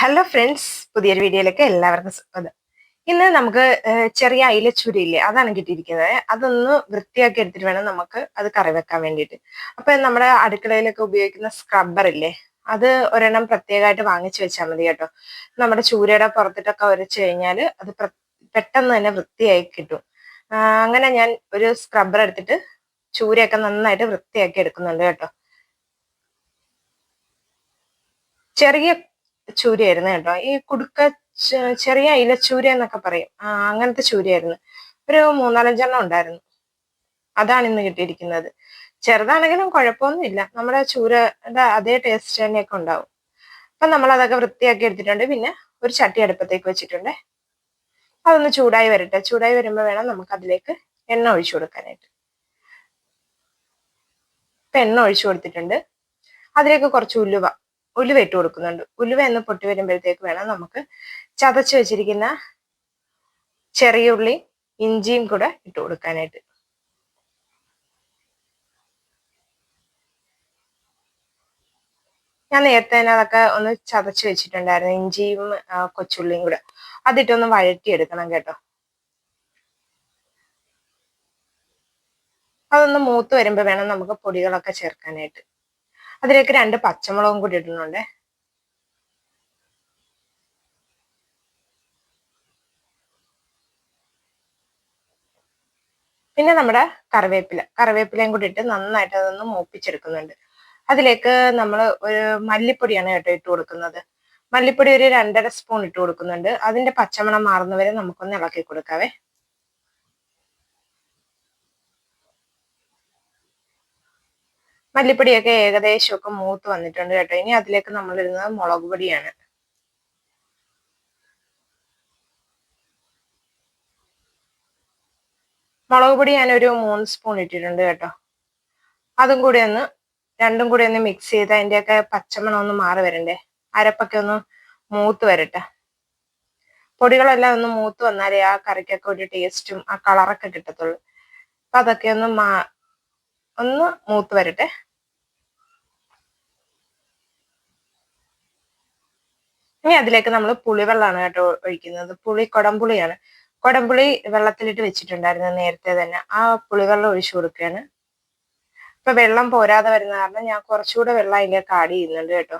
Hello friends പുതിയൊരു വീഡിയോയിലേക്ക് എല്ലാവർക്കും സ്വാഗതം. ഇന്ന് നമുക്ക് ചെറിയ അയില ഇല്ലേ അതാണ് കിട്ടിയിരിക്കുന്നത്. അതൊന്ന് വൃത്തിയാക്കി എടുത്തിട്ട് വേണം നമുക്ക് അത് കറി വെക്കാൻ വേണ്ടിയിട്ട്. അപ്പൊ നമ്മുടെ അടുക്കളയിലൊക്കെ ഉപയോഗിക്കുന്ന സ്ക്രബ്ബർ ഇല്ലേ അത് ഒരെണ്ണം പ്രത്യേകമായിട്ട് വാങ്ങിച്ചു വെച്ചാൽ മതി കേട്ടോ. നമ്മുടെ ചൂരയുടെ പുറത്തിട്ടൊക്കെ ഉരച്ചു കഴിഞ്ഞാൽ അത് പെട്ടെന്ന് തന്നെ വൃത്തിയായി കിട്ടും. അങ്ങനെ ഞാൻ ഒരു സ്ക്രബ്ബർ എടുത്തിട്ട് ചൂരയൊക്കെ നന്നായിട്ട് വൃത്തിയാക്കി എടുക്കുന്നുണ്ട് കേട്ടോ. ചെറിയ ചൂരയായിരുന്നു കേട്ടോ. ഈ കുടുക്ക ചെറിയ ഇലച്ചൂര എന്നൊക്കെ പറയും. അങ്ങനത്തെ ചൂരയായിരുന്നു. ഒരു മൂന്നാലഞ്ചെണ്ണം ഉണ്ടായിരുന്നു. അതാണ് ഇന്ന് കിട്ടിയിരിക്കുന്നത്. ചെറുതാണെങ്കിലും കുഴപ്പമൊന്നുമില്ല. നമ്മുടെ ചൂരയുടെ അതേ ടേസ്റ്റ് തന്നെയൊക്കെ ഉണ്ടാവും. അപ്പൊ നമ്മൾ അതൊക്കെ വൃത്തിയാക്കി എടുത്തിട്ടുണ്ട്. പിന്നെ ഒരു ചട്ടി അടുപ്പത്തേക്ക് വെച്ചിട്ടുണ്ട്. അതൊന്ന് ചൂടായി വരട്ടെ. ചൂടായി വരുമ്പോൾ വേണം നമുക്ക് അതിലേക്ക് എണ്ണ ഒഴിച്ചു കൊടുക്കാനായിട്ട്. ഇപ്പൊ എണ്ണ ഒഴിച്ചു കൊടുത്തിട്ടുണ്ട്. അതിലേക്ക് കുറച്ച് ഉലുവ. ഉലുവ ഇട്ട് കൊടുക്കുന്നുണ്ട്. ഉലുവ എന്ന് പൊട്ടി വരുമ്പോഴത്തേക്ക് വേണം നമുക്ക് ചതച്ച് വെച്ചിരിക്കുന്ന ചെറിയ ഉള്ളി ഇഞ്ചിയും കൂടെ ഇട്ട് കൊടുക്കാനായിട്ട്. ഞാൻ നേരത്തെ തന്നെ അതൊക്കെ ഒന്ന് ചതച്ച് വെച്ചിട്ടുണ്ടായിരുന്നു ഇഞ്ചിയും കൊച്ചുള്ളിയും കൂടെ. അതിട്ടൊന്ന് വഴറ്റിയെടുക്കണം കേട്ടോ. അതൊന്ന് മൂത്ത് വരുമ്പോൾ വേണം നമുക്ക് പൊടികളൊക്കെ ചേർക്കാനായിട്ട്. അതിലേക്ക് രണ്ട് പച്ചമുളകും കൂടി ഇടുന്നുണ്ട്. പിന്നെ നമ്മുടെ കറിവേപ്പില കറിവേപ്പിലയും കൂടി ഇട്ട് നന്നായിട്ട് അതൊന്ന് മൂപ്പിച്ചെടുക്കുന്നുണ്ട്. അതിലേക്ക് നമ്മൾ ഒരു മല്ലിപ്പൊടിയാണ് കേട്ടോ ഇട്ട് കൊടുക്കുന്നത്. മല്ലിപ്പൊടി ഒരു രണ്ടര സ്പൂൺ ഇട്ട് കൊടുക്കുന്നുണ്ട്. അതിന്റെ പച്ചമണം മാറുന്നവരെ നമുക്കൊന്ന് ഇളക്കി കൊടുക്കാവേ. മല്ലിപ്പൊടിയൊക്കെ ഏകദേശം ഒക്കെ മൂത്ത് വന്നിട്ടുണ്ട് കേട്ടോ. ഇനി അതിലേക്ക് നമ്മൾ ഇടുന്നത് മുളക് പൊടിയാണ്. മുളക് പൊടി ഞാനൊരു മൂന്ന് സ്പൂൺ ഇട്ടിട്ടുണ്ട് കേട്ടോ. അതും കൂടി ഒന്ന് രണ്ടും കൂടി ഒന്ന് മിക്സ് ചെയ്ത് അതിന്റെയൊക്കെ പച്ചമണം ഒന്ന് മാറി വരണ്ടേ. അരപ്പൊക്കെ ഒന്ന് മൂത്ത് വരട്ടെ. പൊടികളെല്ലാം ഒന്ന് മൂത്ത് വന്നാലേ ആ കറിക്കൊക്കെ ഒരു ടേസ്റ്റും ആ കളറൊക്കെ കിട്ടത്തുള്ളൂ. അപ്പൊ അതൊക്കെ ഒന്ന് മാ ഒന്ന് മൂത്ത് വരട്ടെ. ഇനി അതിലേക്ക് നമ്മൾ പുളിവെള്ളമാണ് കേട്ടോ ഒഴിക്കുന്നത്. പുളി കൊടംപുളിയാണ് കൊടംപുളി വെള്ളത്തിലിട്ട് വെച്ചിട്ടുണ്ടായിരുന്നു നേരത്തെ തന്നെ. ആ പുളിവെള്ളം ഒഴിച്ചു കൊടുക്കുകയാണ്. ഇപ്പൊ വെള്ളം പോരാതെ വരുന്ന കാരണം ഞാൻ കുറച്ചുകൂടെ വെള്ളം അതിലേക്ക് ആഡ് ചെയ്യുന്നുണ്ട് കേട്ടോ.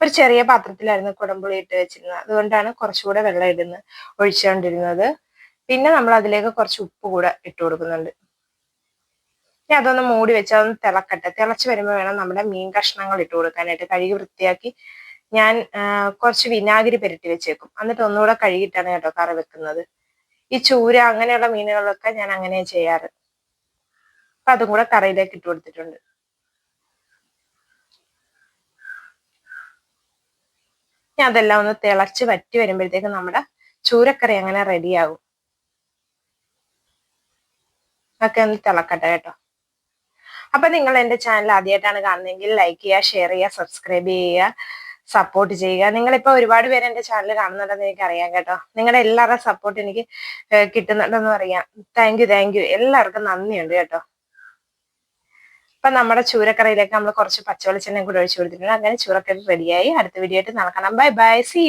ഒരു ചെറിയ പാത്രത്തിലായിരുന്നു കുടംപുളി ഇട്ട് വെച്ചിരുന്നത്. അതുകൊണ്ടാണ് കുറച്ചുകൂടെ വെള്ളം ഇടുന്നത് ഒഴിച്ചുകൊണ്ടിരുന്നത്. പിന്നെ നമ്മൾ അതിലേക്ക് കുറച്ച് ഉപ്പ് കൂടെ ഇട്ട് കൊടുക്കുന്നുണ്ട്. ഇനി അതൊന്ന് മൂടി വെച്ച് അതൊന്ന് തിളക്കട്ടെ. തിളച്ച് വരുമ്പോൾ വേണം നമ്മുടെ മീൻ കഷ്ണങ്ങൾ ഇട്ട് കൊടുക്കാനായിട്ട് കഴുകി വൃത്തിയാക്കി ഞാൻ കുറച്ച് വിനാഗിരി പെരട്ടി വെച്ചേക്കും. എന്നിട്ട് ഒന്നുകൂടെ കഴുകിയിട്ടാണ് കേട്ടോ കറി വെക്കുന്നത്. ഈ ചൂര അങ്ങനെയുള്ള മീനുകളൊക്കെ ഞാൻ അങ്ങനെ ചെയ്യാറ്. അപ്പൊ അതും കൂടെ കറിയിലേക്ക് ഇട്ട് കൊടുത്തിട്ടുണ്ട്. ഇനി അതെല്ലാം ഒന്ന് തിളച്ച് വറ്റി വരുമ്പോഴത്തേക്ക് നമ്മുടെ ചൂരക്കറി അങ്ങനെ റെഡിയാകും ഒക്കെ ഒന്ന് തിളക്കട്ടെ കേട്ടോ. അപ്പൊ നിങ്ങൾ എന്റെ ചാനൽ ആദ്യമായിട്ടാണ് കാണുന്നതെങ്കിൽ ലൈക്ക് ചെയ്യുക ഷെയർ ചെയ്യുക സബ്സ്ക്രൈബ് ചെയ്യുക സപ്പോർട്ട് ചെയ്യുക. നിങ്ങളിപ്പോ ഒരുപാട് പേര് എന്റെ ചാനൽ കാണുന്നുണ്ടെന്ന് എനിക്ക് അറിയാം കേട്ടോ. നിങ്ങളുടെ എല്ലാവരുടെ സപ്പോർട്ട് എനിക്ക് കിട്ടുന്നുണ്ടെന്ന് അറിയാം. താങ്ക് യു താങ്ക് യു എല്ലാവർക്കും നന്ദിയുണ്ട് കേട്ടോ. അപ്പൊ നമ്മുടെ ചൂരക്കറിയിലേക്ക് നമ്മൾ കുറച്ച് പച്ചവെളിച്ചെണ്ണയും കൂടി ഒഴിച്ചു കൊടുത്തിട്ടുണ്ട്. അങ്ങനെ ചൂരക്കറി റെഡിയായി അടുത്ത വീഡിയോ ആയിട്ട് നടക്കണം ബൈ ബൈ സി